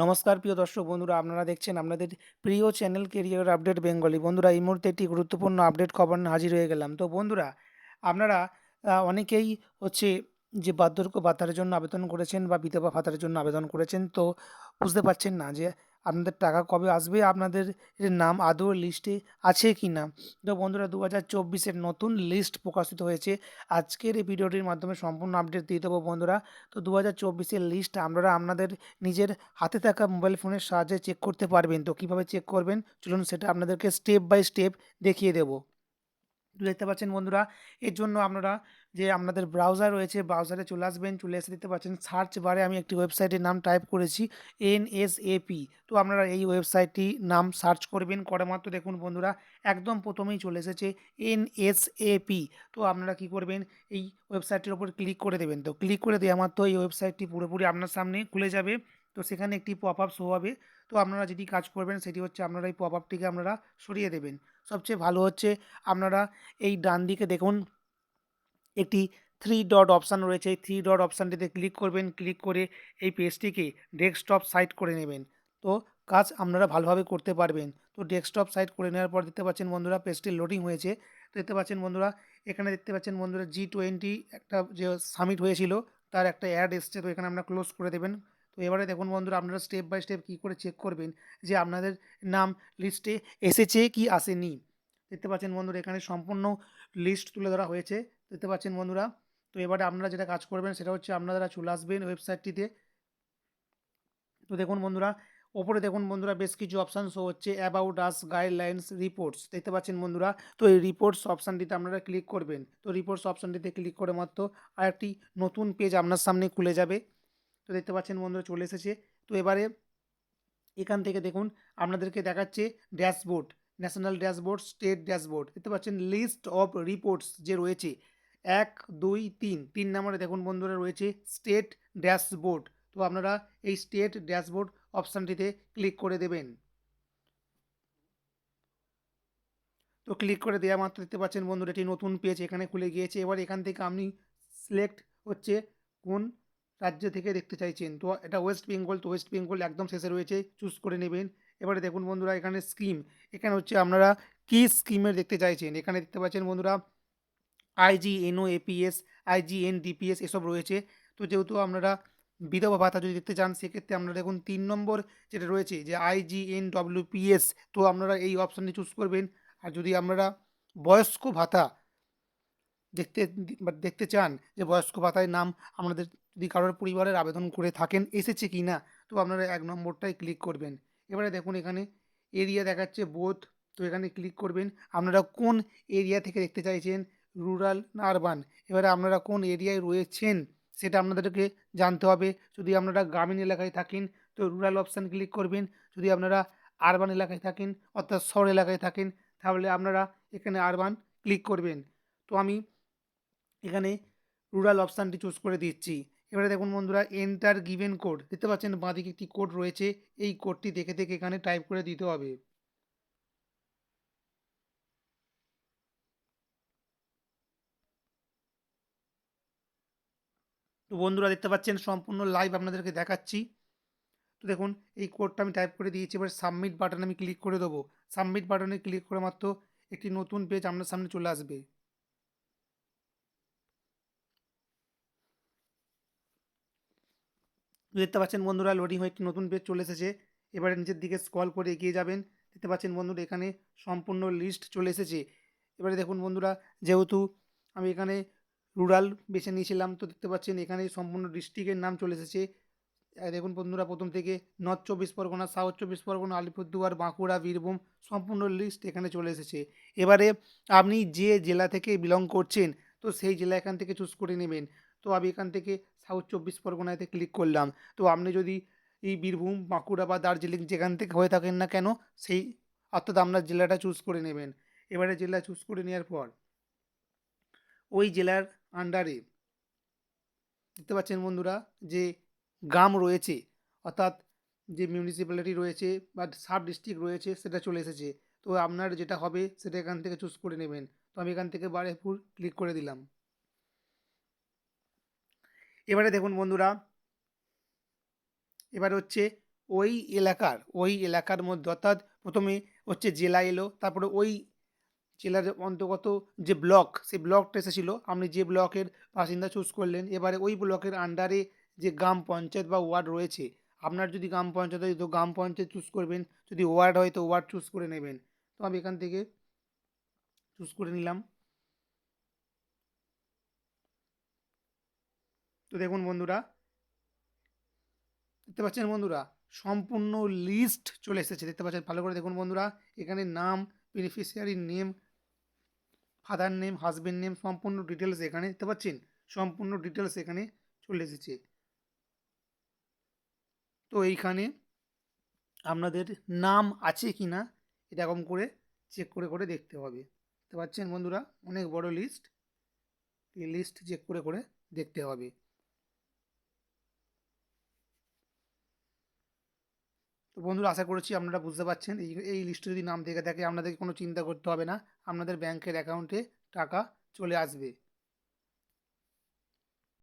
নমস্কার প্রিয় দর্শক বন্ধুরা, আপনারা দেখছেন আপনাদের প্রিয় চ্যানেল কেরিয়ার আপডেট বেঙ্গলি বন্ধুরা, এই মুহূর্তে একটি গুরুত্বপূর্ণ আপডেট খবর হাজির হয়ে গেলাম। তো বন্ধুরা, আপনারা অনেকেই হচ্ছে যে বার্ধক্য ভাতার জন্য আবেদন করেছেন বা বিধবা ভাতার জন্য আবেদন করেছেন, তো বুঝতে পারছেন না যে আপনাদের টাকা কবে আসবে, আপনাদের নাম, আদৌ লিস্টে আছে কি না? তো বন্ধুরা দু হাজার চব্বিশের নতুন লিস্ট প্রকাশিত হয়েছে। আজকের এই ভিডিওটির মাধ্যমে সম্পূর্ণ আপডেট দিয়ে দেবো বন্ধুরা। তো দু হাজার চব্বিশের লিস্ট আপনারা আপনাদের নিজের হাতে থাকা মোবাইল ফোনের সাহায্যে চেক করতে পারবেন। তো কীভাবে চেক করবেন? চলুন সেটা আপনাদেরকে স্টেপ বাই স্টেপ দেখিয়ে দেবো। দেখতে পাচ্ছেন বন্ধুরা, এর জন্য আপনারা যে আপনাদের ব্রাউজার রয়েছে ব্রাউজারে চলে আসবেন, চলে এসে দেখতে পাচ্ছেন সার্চ বারে আমি একটি ওয়েবসাইটের নাম টাইপ করেছি এনএসএপি তো আপনারা এই ওয়েবসাইটটি নাম সার্চ করবেন করে মাত্র দেখুন বন্ধুরা, একদম প্রথমেই চলে এসেছে এনএসএপি তো আপনারা কি করবেন, এই ওয়েবসাইটটির ওপর ক্লিক করে দেবেন। তো ক্লিক করে দেওয়া মাত্র এই ওয়েবসাইটটি পুরোপুরি আপনার সামনে খুলে যাবে। তো সেখানে একটি পপ আপ শো হবে। তো আপনারা যেটি কাজ করবেন সেটি হচ্ছে আপনারা এই পপ আপটিকে আপনারা সরিয়ে দেবেন। সবচেয়ে ভালো হচ্ছে আপনারা এই ডান দিকে দেখুন, একটি থ্রি ডট অপশান রয়েছে। এই থ্রি ডট অপশানটিতে ক্লিক করবেন ক্লিক করে এই পেজটিকে ডেস্কটপ সাইট করে নেবেন। তো কাজ আপনারা ভালোভাবে করতে পারবেন। তো ডেস্কটপ সাইট করে নেওয়ার পর দেখতে পাচ্ছেন বন্ধুরা পেজটি লোডিং হয়েছে। দেখতে পাচ্ছেন বন্ধুরা, এখানে দেখতে পাচ্ছেন বন্ধুরা জি টোয়েন্টি একটা যে সামিট হয়েছিল, তার একটা অ্যাড এসছে। তো এখানে আপনারা ক্লোজ করে দেবেন। তো এবারে দেখুন বন্ধুরা, আপনারা স্টেপ বাই স্টেপ কী করে চেক করবেন যে আপনাদের নাম লিস্টে এসেছে কি আসেনি? দেখতে পাচ্ছেন বন্ধুরা, এখানে সম্পূর্ণ লিস্ট তুলে ধরা হয়েছে। দেখতে পাচ্ছেন বন্ধুরা, তো এবারে আপনারা যেটা কাজ করবেন সেটা হচ্ছে আপনারা চলে আসবেন ওয়েবসাইটটিতে তো দেখুন বন্ধুরা, ওপরে দেখুন বন্ধুরা, বেশ কিছু অপশান শো হচ্ছে অ্যাবাউট আস গাইডলাইন্স রিপোর্টস দেখতে পাচ্ছেন বন্ধুরা, তো এই রিপোর্টস অপশানটিতে আপনারা ক্লিক করবেন। তো রিপোর্টস অপশানটিতে ক্লিক করে মাত্র আর একটি নতুন পেজ আপনার সামনে খুলে যাবে। তো দেখতে পাচ্ছেন বন্ধুরা চলে এসেছে। তো এবারে এখান থেকে দেখুন, আপনাদেরকে দেখাচ্ছে dashboard, national dashboard, state dashboard. দেখতে পাচ্ছেন, লিস্ট অফ রিপোর্টস যে রয়েছে, এক, দুই, তিন তিন নম্বরে দেখুন বন্ধুরা রয়েছে স্টেট ড্যাশবোর্ড। তো আপনারা এই স্টেট ড্যাশবোর্ড অপশানটিতে ক্লিক করে দেবেন। তো ক্লিক করে দেওয়া মাত্র দেখতে পাচ্ছেন বন্ধুরা একটি নতুন পেজ এখানে খুলে গিয়েছে। এবার এখান থেকে আপনি সিলেক্ট হচ্ছে কোন রাজ্য থেকে দেখতে চাইছেন। তো এটা ওয়েস্ট বেঙ্গল তো ওয়েস্ট বেঙ্গল একদম শেষে রয়েছে চুজ করে নেবেন। এবারে দেখুন বন্ধুরা, এখানে স্কিম এখানে হচ্ছে আপনারা কী স্কিমের দেখতে চাইছেন? এখানে দেখতে পাচ্ছেন বন্ধুরা IG NO APS IG N DPS এসব রয়েছে। তো যেহেতু আপনারা বিধবা ভাতা যদি দেখতে চান, সেক্ষেত্রে আপনারা দেখুন তিন নম্বর যেটা রয়েছে, যে আইজি এন ডব্লিউপিএস তো আপনারা এই অপশানটি চুজ করবেন। আর যদি আপনারা বয়স্ক ভাতা দেখতে দেখতে চান, যে বয়স্ক ভাতায় নাম আপনাদের যদি কারোর পরিবারের আবেদন করে থাকেন, এসেছে কি না, তো আপনারা এক নম্বরটায় ক্লিক করবেন। এবারে দেখুন এখানে এরিয়া দেখাচ্ছে বোথ তো এখানে ক্লিক করবেন। আপনারা কোন এরিয়া থেকে দেখতে চাইছেন রুরাল না আরবান এবারে আপনারা কোন এরিয়ায় রয়েছেন, সেটা আপনাদেরকে জানতে হবে। যদি আপনারা গ্রামীণ এলাকায় থাকেন, তো রুরাল অপশান ক্লিক করবেন। যদি আপনারা আরবান এলাকায় থাকেন, অর্থাৎ শহর এলাকায় থাকেন, তাহলে আপনারা এখানে আরবান ক্লিক করবেন। তো আমি এখানে রুরাল অপশানটি চুজ করে দিচ্ছি। এবারে দেখুন বন্ধুরা এন্টার গিভেন কোড দেখতে পাচ্ছেন বাঁদিকে একটি কোড রয়েছে, এই কোডটি দেখে দেখে এখানে টাইপ করে দিতে হবে। তো বন্ধুরা, দেখতে পাচ্ছেন সম্পূর্ণ লাইভ আপনাদেরকে দেখাচ্ছি। তো দেখুন, এই কোডটা আমি টাইপ করে দিয়েছি, এবার সাবমিট বাটনে আমি ক্লিক করে দেবো। সাবমিট বাটনে ক্লিক করে মাত্র একটি নতুন পেজ আপনার সামনে চলে আসবে। দেখতে পাচ্ছেন বন্ধুরা লোডিং হয়ে একটি নতুন পেজ চলে এসেছে। এবারে নিচের দিকে স্ক্রল করে এগিয়ে যাবেন। দেখতে পাচ্ছেন বন্ধুরা, এখানে সম্পূর্ণ লিস্ট চলে এসেছে। এবারে দেখুন বন্ধুরা, যেহেতু আমি এখানে রুরাল বেছে নিয়েছিলাম, তো দেখতে পাচ্ছেন এখানে সম্পূর্ণ ডিস্ট্রিক্টের নাম চলে এসেছে। দেখুন বন্ধুরা, প্রথম থেকে নর্থ চব্বিশ পরগনা সাউথ চব্বিশ পরগনা, আলিপুরদুয়ার, বাঁকুড়া, বীরভূম, সম্পূর্ণ লিস্ট এখানে চলে এসেছে। এবারে আপনি যে জেলা থেকে বিলং করছেন, তো সেই জেলা এখান থেকে চুজ করে নেবেন। তো আমি এখান থেকে সাউথ চব্বিশ পরগনাতে ক্লিক করলাম। তো আপনি যদি এই বীরভূম, বাঁকুড়া বা দার্জিলিং যেখান থেকে হয়ে থাকেন না কেন, সেই অর্থাৎ আপনার জেলাটা চুজ করে নেবেন। এবারে জেলা চুজ করে নেওয়ার পর, ওই জেলার আন্ডারে দেখতে পাচ্ছেন বন্ধুরা যে গ্রাম রয়েছে, অর্থাৎ যে মিউনিসিপ্যালিটি রয়েছে বা সাব ডিস্ট্রিক্ট রয়েছে, সেটা চলে এসেছে। তো আপনার যেটা হবে, সেটা এখান থেকে চুজ করে নেবেন। তো আমি এখান থেকে বারেপুর ক্লিক করে দিলাম। এবারে দেখুন বন্ধুরা, এবার হচ্ছে ওই এলাকার ওই এলাকার মধ্যে অর্থাৎ প্রথমে হচ্ছে জেলা এলো, তারপরে ওই জেলার অন্তর্গত যে ব্লক, সেই ব্লকটা এসেছিল। আপনি যে ব্লকের বাসিন্দা চুজ করলেন, এবারে ওই ব্লকের আন্ডারে যে গ্রাম পঞ্চায়েত বা ওয়ার্ড রয়েছে, আপনার যদি গ্রাম পঞ্চায়েত হয়, তো গ্রাম পঞ্চায়েত চুজ করবেন। যদি ওয়ার্ড হয়, তো ওয়ার্ড চুজ করে নেবেন। তো আমি এখান থেকে চুজ করে নিলাম। তো দেখুন বন্ধুরা, দেখতে পাচ্ছেন বন্ধুরা, সম্পূর্ণ লিস্ট চলে এসেছে। দেখতে পাচ্ছেন, ভালো করে দেখুন বন্ধুরা, এখানে নাম beneficiary name father name husband name সম্পূর্ণ ডিটেলস এখানে দেখতে পাচ্ছেন, সম্পূর্ণ ডিটেলস এখানে চলে এসেছে। তো এইখানে আপনাদের নাম আছে কি না এরকম করে চেক করে করে দেখতে হবে। দেখতে পাচ্ছেন বন্ধুরা, অনেক বড় লিস্ট এই লিস্ট চেক করে করে দেখতে হবে। তো বন্ধুরা, আশা করছি আপনারা বুঝতে পারছেন। এই এই লিস্টে যদি নাম থেকে থাকে, আপনাদেরকে কোনো চিন্তা করতে হবে না। আপনাদের ব্যাংকের অ্যাকাউন্টে টাকা চলে আসবে।